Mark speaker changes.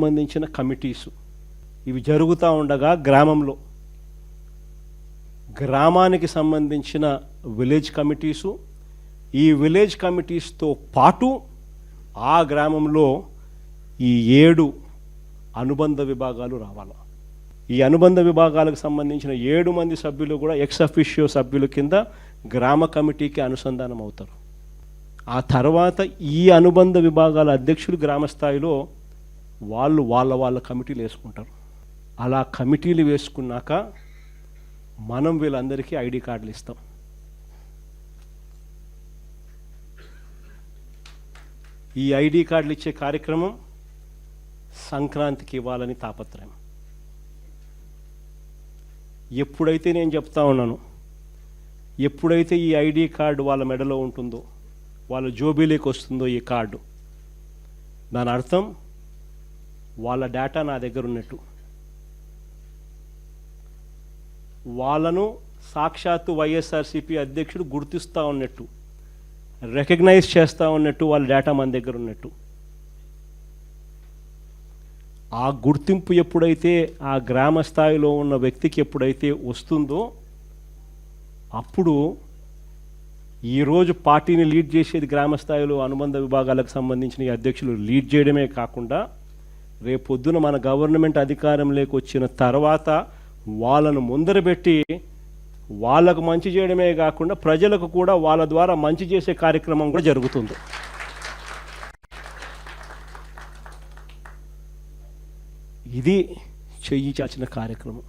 Speaker 1: సంబంధించిన కమిటీసు. ఇవి జరుగుతూ ఉండగా గ్రామంలో గ్రామానికి సంబంధించిన విలేజ్ కమిటీసు. ఈ విలేజ్ కమిటీస్తో పాటు ఆ గ్రామంలో ఈ ఏడు అనుబంధ విభాగాలు రావాలి. ఈ అనుబంధ విభాగాలకు సంబంధించిన ఏడు మంది సభ్యులు కూడా ఎక్స్ అఫిషియో సభ్యుల కింద గ్రామ కమిటీకి అనుసంధానం అవుతారు. ఆ తర్వాత ఈ అనుబంధ విభాగాల అధ్యక్షులు గ్రామ స్థాయిలో వాళ్ళు వాళ్ళ వాళ్ళ కమిటీలు వేసుకుంటారు. అలా కమిటీలు వేసుకున్నాక మనం వీళ్ళందరికీ ఐడి కార్డులు ఇస్తాం. ఈ ఐడి కార్డులు ఇచ్చే కార్యక్రమం సంక్రాంతికి ఇవ్వాలని తాపత్రయం. ఎప్పుడైతే నేను చెప్తా ఉన్నాను ఎప్పుడైతే ఈ ఐడి కార్డు వాళ్ళ మెడలో ఉంటుందో వాళ్ళ జోబీలోకి వస్తుందో ఈ కార్డు దాని అర్థం వాళ్ళ డేటా నా దగ్గర ఉన్నట్టు. వాళ్ళను సాక్షాత్తు వైఎస్ఆర్సీపీ అధ్యక్షుడు గుర్తిస్తూ ఉన్నట్టు రికగ్నైజ్ చేస్తూ ఉన్నట్టు వాళ్ళ డేటా మన దగ్గర ఉన్నట్టు. ఆ గుర్తింపు ఎప్పుడైతే ఆ గ్రామ స్థాయిలో ఉన్న వ్యక్తికి ఎప్పుడైతే వస్తుందో అప్పుడు ఈరోజు పార్టీని లీడ్ చేసేది గ్రామ స్థాయిలో అనుబంధ విభాగాలకు సంబంధించిన ఈ అధ్యక్షులు లీడ్ చేయడమే కాకుండా రేపొద్దున మన గవర్నమెంట్ అధికారంలోకి వచ్చిన తర్వాత వాళ్ళను ముందరబెట్టి వాళ్ళకు మంచి చేయడమే కాకుండా ప్రజలకు కూడా వాళ్ళ ద్వారా మంచి చేసే కార్యక్రమం కూడా జరుగుతుంది. ఇది చేయించాల్సిన కార్యక్రమం.